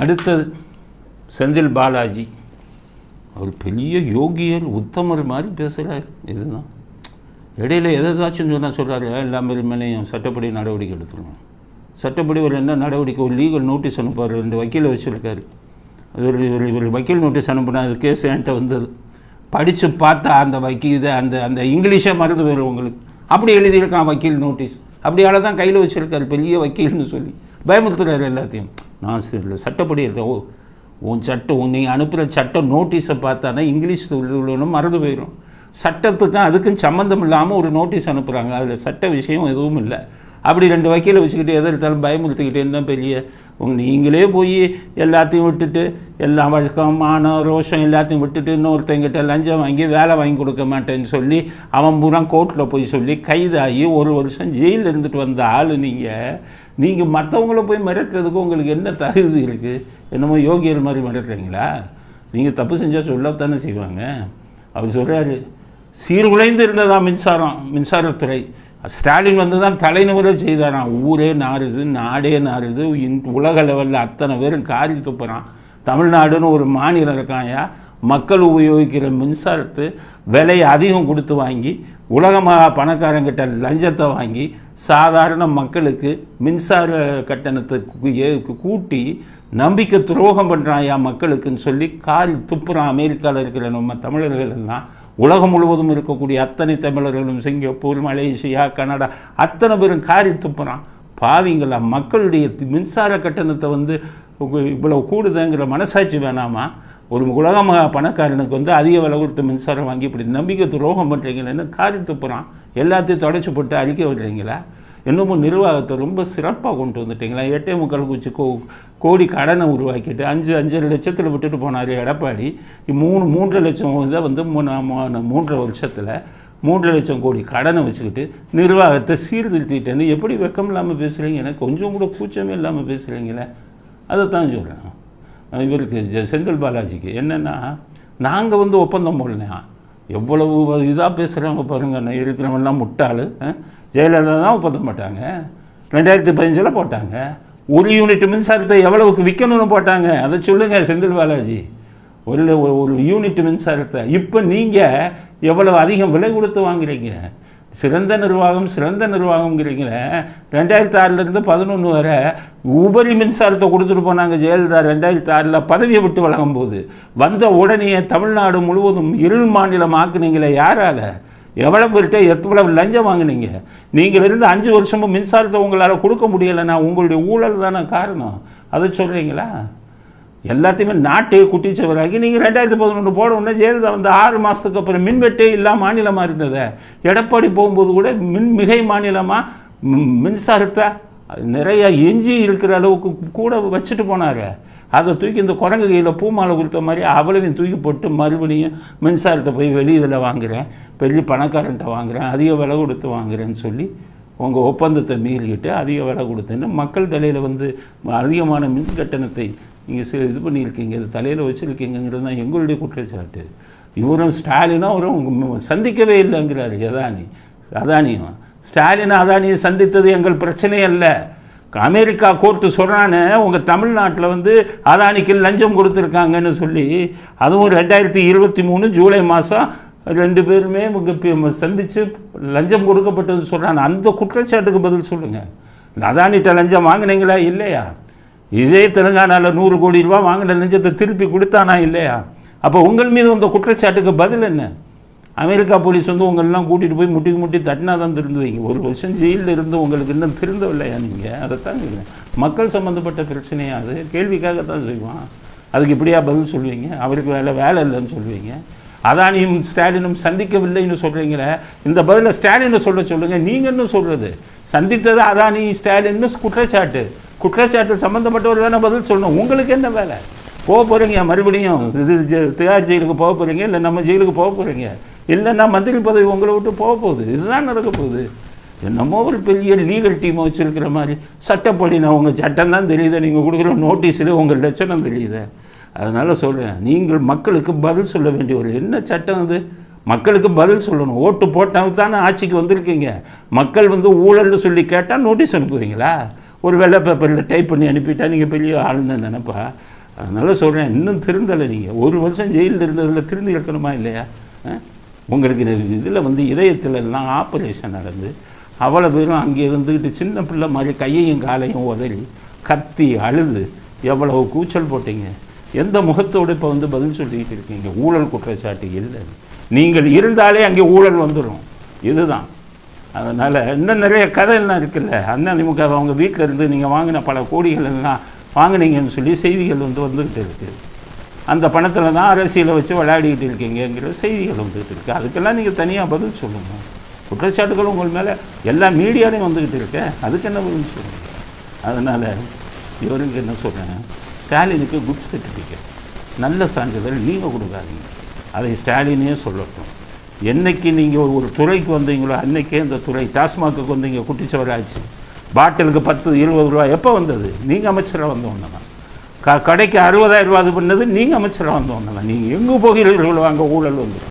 அடுத்தது செந்தில் பாலாஜி. அவர் பெரிய யோகியர் உத்தமர் மாதிரி பேசுகிறார் இதுதான். இடையில எதாச்சும் சொன்னால் சொல்கிறாரு எல்லா மேலேயும் சட்டப்படி நடவடிக்கை எடுத்துருவேன் சட்டப்படி ஒரு என்ன நடவடிக்கை? ஒரு லீகல் நோட்டீஸ் அனுப்பார் ரெண்டு வக்கீலை வச்சுருக்காரு. இவர் இவர் இவர் வக்கீல் நோட்டீஸ் அனுப்புனா அது கேஸ் என்கிட்ட வந்தது. படித்து பார்த்தா அந்த வக்கீல் அந்த அந்த இங்கிலீஷே மறந்து போயிடும் உங்களுக்கு. அப்படி எழுதியிருக்கான் வக்கீல் நோட்டீஸ் அப்படியால தான் கையில் வச்சுருக்காரு பெரிய வக்கீல்னு சொல்லி. பயமுறுத்துறாரு எல்லாத்தையும். நான் சரி சட்டப்படி இல்லை ஓ உன் சட்டம் உன் நீ அனுப்புகிற சட்டம் நோட்டீஸை பார்த்தானா இங்கிலீஷ் உள்ளவனும் மறந்து போயிடும் சட்டத்துக்கும் அதுக்கும் சம்மந்தம் இல்லாமல் ஒரு நோட்டீஸ் அனுப்புகிறாங்க அதில் சட்ட விஷயம் எதுவும் இல்லை. அப்படி ரெண்டு வக்கீலை வச்சுக்கிட்டு எதை எடுத்தாலும் பயமுறுத்திக்கிட்டு என்ன பெரிய நீங்களே போய் எல்லாத்தையும் விட்டுட்டு எல்லாம் வழக்கம் மானம் ரோஷம் எல்லாத்தையும் விட்டுட்டு இன்னொருத்தங்கிட்ட லஞ்சம் வாங்கி வேலை வாங்கி கொடுக்க மாட்டேன்னு சொல்லி அவன் பூரா கோர்ட்டில் போய் சொல்லி கைதாகி ஒரு வருஷம் ஜெயிலில் இருந்துட்டு வந்த ஆள் நீங்கள் நீங்கள் மற்றவங்கள போய் மிரட்டுறதுக்கு உங்களுக்கு என்ன தகுதி இருக்குது என்னமோ யோகியர் மாதிரி மிரட்டுறீங்களா? நீங்கள் தப்பு செஞ்சால் சொல்லத்தானே செய்வாங்க. அவர் சொல்கிறாரு சீர்குலைந்து இருந்ததா மின்சாரம் மின்சாரத்துறை. ஸ்டாலின் வந்து தான் தலைநகர செய்தாராம் ஊரே நாறுது நாடே நாறுது உலக லெவலில் அத்தனை பேரும் காரி துப்புறான். தமிழ்நாடுன்னு ஒரு மாநிலம் இருக்காயா மக்கள் உபயோகிக்கிற மின்சாரத்து விலையை அதிகம் கொடுத்து வாங்கி உலகமாக பணக்காரங்கிட்ட லஞ்சத்தை வாங்கி சாதாரண மக்களுக்கு மின்சார கட்டணத்தை கூட்டி நம்பிக்கை துரோகம் பண்ணுறாயா மக்களுக்குன்னு சொல்லி கால் துப்புறான் அமெரிக்காவில் இருக்கிற நம்ம தமிழர்கள் எல்லாம். உலகம் முழுவதும் இருக்கக்கூடிய அத்தனை தமிழர்களும் சிங்கப்பூர் மலேசியா கனடா அத்தனை பேரும் காரி துப்புறான் பாவிங்களா மக்களுடைய மின்சார கட்டணத்தை வந்து இவ்வளோ இவ்வளவு கூடுதுங்கிற மனசாட்சி வேணாமா? ஒரு உலகமாக பணக்காரனுக்கு வந்து அதிக விலை கொடுத்து மின்சாரம் வாங்கி இப்படி நம்பிக்கை துரோகம் பண்ணுறீங்களேன்னு காரி துப்புறான் எல்லாத்தையும் தொடச்சி போட்டு அழிக்க விடுறீங்களா? இன்னமும் நிர்வாகத்தை ரொம்ப சிறப்பாக கொண்டு வந்துட்டீங்களா. எட்டே முக்கால் குச்சி கோ கோடி கடனை உருவாக்கிட்டு அஞ்சு அஞ்சரை லட்சத்தில் விட்டுட்டு போனார் எடப்பாடி. மூணு மூன்றரை லட்சம் இதை வந்து மூணு- மூன்றரை வருஷத்தில் மூன்றரை லட்சம் கோடி கடனை வச்சுக்கிட்டு நிர்வாகத்தை சீர்திருத்திட்டேன்னு எப்படி வெக்கம் இல்லாமல் பேசுகிறீங்க எனக்கு கொஞ்சம் கூட கூச்சமே இல்லாமல் பேசுகிறீங்களே அதை தான் சொல்கிறேன் இவருக்கு செந்தில் பாலாஜிக்கு என்னென்னா நாங்கள் வந்து ஒப்பந்தம் போடலையா? எவ்வளவு இதாக பேசுகிறாங்க பாருங்கள் இருக்கிறவங்கலாம் முட்டாள் ஜெயலலிதா தான் ஒப்பந்தம் போட்டாங்க. ரெண்டாயிரத்தி பதினஞ்சில் போட்டாங்க. ஒரு யூனிட் மின்சாரத்தை எவ்வளவுக்கு விற்கணும்னு போட்டாங்க. அதை சொல்லுங்கள் செந்தில் பாலாஜி. ஒரு ஒரு- யூனிட் மின்சாரத்தை. இப்போ நீங்கள் எவ்வளவு அதிகம் விலை கொடுத்து வாங்குறீங்க. சிறந்த நிர்வாகம் சிறந்த நிர்வாகம்ங்கிறீங்களே. ரெண்டாயிரத்தி ஆறிலேருந்து பதினொன்று வரை உபரி மின்சாரத்தை கொடுத்துட்டு போனாங்க ஜெயலலிதா. ரெண்டாயிரத்தி ஆறில் பதவியை விட்டு வழங்கும் போது வந்த உடனே தமிழ்நாடு முழுவதும் இருள் மாநிலம் ஆக்குனீங்களே யாரால? எவ்வளோ பேர்கிட்ட எவ்வளவு லஞ்சம் வாங்குனீங்க? நீங்கள் இருந்து அஞ்சு வருஷமும் மின்சாரத்தை உங்களால் கொடுக்க முடியலைன்னா உங்களுடைய ஊழல் தானே காரணம்? அதை சொல்கிறீங்களா எல்லாத்தையுமே நாட்டையே குட்டிச்சவராகி நீங்கள் ரெண்டாயிரத்தி பதினொன்று போட உடனே ஜெயலலிதா வந்து ஆறு மாதத்துக்கு அப்புறம் மின்வெட்டே இல்லாம மாநிலமாக இருந்தது. எடப்பாடி போகும்போது கூட மின் மிகை மாநிலமாக மின்சாரத்தை நிறையா எஞ்சி இருக்கிற அளவுக்கு கூட வச்சுட்டு போனார். அதை தூக்கி இந்த குரங்கு கையில் பூமாலை கொடுத்த மாதிரி அவ்வளவையும் தூக்கி போட்டு மறுபடியும் மின்சாரத்தை போய் வெளியில் வாங்குகிறேன் பெரிய பணக்காரன்ட்ட வாங்குகிறேன் அதிக விலை கொடுத்து வாங்குறேன்னு சொல்லி உங்கள் ஒப்பந்தத்தை மீறிக்கிட்டு அதிக விலை கொடுத்துன்னு மக்கள் தலையில் வந்து அதிகமான மின் கட்டணத்தை நீங்கள் சில இது பண்ணியிருக்கீங்க. இது தலையில் வச்சுருக்கீங்கிறது தான் எங்களுடைய குற்றச்சாட்டு. இவரும் ஸ்டாலினும் அவரும் உங்கள் சந்திக்கவே இல்லைங்கிறாரு. அதானி அதானியும். ஸ்டாலின் அதானியை சந்தித்தது எங்கள் பிரச்சனை அல்ல. அமெரிக்கா கோர்ட்டு சொல்கிறானே உங்கள் தமிழ்நாட்டில் வந்து அதானிக்கு லஞ்சம் கொடுத்துருக்காங்கன்னு சொல்லி. அதுவும் ரெண்டாயிரத்தி இருபத்தி மூணு ஜூலை மாதம் ரெண்டு பேருமே சந்தித்து லஞ்சம் கொடுக்கப்பட்டது சொல்கிறாங்க அந்த குற்றச்சாட்டுக்கு பதில் சொல்லுங்கள் அதானிட்ட லஞ்சம் வாங்கினீங்களா? இல்லையா? இதே தெலுங்கானாவில் நூறு கோடி ரூபா வாங்கின லஞ்சத்தை திருப்பி கொடுத்தானா? இல்லையா? அப்போ உங்கள் மீது வந்த குற்றச்சாட்டுக்கு பதில் என்ன? அமெரிக்கா போலீஸ் வந்து உங்களெல்லாம் கூட்டிகிட்டு போய் முட்டி முட்டி தட்டினா தான் திருந்துவீங்க ஒரு வருஷம் ஜெயிலில் இருந்து உங்களுக்கு இன்னும் திருந்தவில்லையா நீங்கள் அதைத்தான் சொல்லுவேன் மக்கள் சம்மந்தப்பட்ட பிரச்சனையாக அது? கேள்விக்காக தான் செய்வான். அதுக்கு இப்படியா பதில் சொல்லுவீங்க அவருக்கு வேலை வேலை இல்லைன்னு சொல்லுவீங்க அதானியும் ஸ்டாலினும் சந்திக்கவில்லைன்னு சொல்கிறீங்களே இந்த பதிலை ஸ்டாலினை சொல்ல சொல்லுங்கள் நீங்கள் என்ன சொல்கிறது சந்தித்தது அதானி ஸ்டாலின்னு குற்றச்சாட்டு. குற்றச்சாட்டு சம்மந்தப்பட்டவர் தானே பதில் சொல்லணும் உங்களுக்கு என்ன வேலை? போக போகிறீங்க மறுபடியும் இது திகார் ஜெயிலுக்கு போக போகிறீங்க இல்லை நம்ம ஜெயிலுக்கு போக போகிறீங்க இல்லைன்னா மந்திரி பதவி உங்களை விட்டு போக போகுது. இதுதான் நடக்க போகுது. என்னமோ ஒரு பெரிய லீகல் டீமை வச்சுருக்கிற மாதிரி. சட்டப்படி நான் உங்கள் சட்டம் தான் தெரியுது. நீங்கள் கொடுக்குற நோட்டீஸில் உங்கள் லட்சணம் தெரியுது. அதனால் சொல்கிறேன் நீங்கள் மக்களுக்கு பதில் சொல்ல வேண்டிய ஒரு என்ன சட்டம் அது? மக்களுக்கு பதில் சொல்லணும். ஓட்டு போட்டால் தானே ஆட்சிக்கு வந்திருக்கீங்க. மக்கள் வந்து ஊழல்னு சொல்லி கேட்டால் நோட்டீஸ் அனுப்புவீங்களா? ஒரு வெள்ளை பேப்பரில் டைப் பண்ணி அனுப்பிட்டா நீங்கள் பெரிய ஆளுன்னு நினப்பா அதனால் சொல்கிறேன் இன்னும் திருந்தலை நீங்கள் ஒரு வருஷம் ஜெயிலில் இருந்ததில் திருந்தி இருக்கணுமா இல்லையா? ஆ? உங்களுக்கு இதில் வந்து இதயத்தில் எல்லாம் ஆப்ரேஷன் நடந்து அவ்வளோ பேரும் அங்கே இருந்துக்கிட்டு சின்ன பிள்ளை மாதிரி கையையும் காலையும் உதறி கத்தி அழுது எவ்வளவு கூச்சல் போட்டீங்க? எந்த முகத்தோடு இப்போ வந்து பதில் சொல்லிக்கிட்டு இருக்கீங்க? ஊழல் குற்றச்சாட்டு இல்லை. நீங்கள் இருந்தாலே அங்கே ஊழல் வந்துடும் இதுதான். அதனால் இன்னும் நிறைய கதை எல்லாம் இருக்குல்ல அதிமுக அவங்க வீட்டில் இருந்து நீங்கள் வாங்கின பல கோடிகள் எல்லாம் வாங்குனீங்கன்னு சொல்லி செய்திகள் வந்து வந்துக்கிட்டு இருக்குது அந்த பணத்தில் தான் அரசியலை வச்சு விளையாடிக்கிட்டு இருக்கீங்கங்கிற செய்திகள் வந்துக்கிட்டு இருக்குது அதுக்கெல்லாம் நீங்கள் தனியாக பதில் சொல்லணும் குற்றச்சாட்டுகள் உங்கள் மேலே எல்லா மீடியாலையும் வந்துக்கிட்டு இருக்க. அதுக்கு என்ன பதில் சொல்லுங்கள் அதனால் இவருக்கு என்ன சொல்கிறேன் ஸ்டாலினுக்கு குட் சர்டிஃபிகேட் நல்ல சான்றிதழ் நீங்கள் கொடுக்காதீங்க. அதை ஸ்டாலினே சொல்லட்டும். என்னைக்கு நீங்கள் ஒரு துறைக்கு வந்தீங்களோ அன்னைக்கே இந்த துறை டாஸ்மாக்கு வந்தீங்க குட்டிச்சவராச்சு. பாட்டிலுக்கு பத்து இருபது ரூபா எப்போ வந்தது? நீங்கள் அமைச்சராக வந்த ஒன்று தான் க கடைக்கு அறுபதாயிரம் ரூபா அது பண்ணது நீங்கள் அமைச்சராக வந்த நீங்கள் எங்கே போகிறீர்களோ? அங்கே ஊழல் வந்து.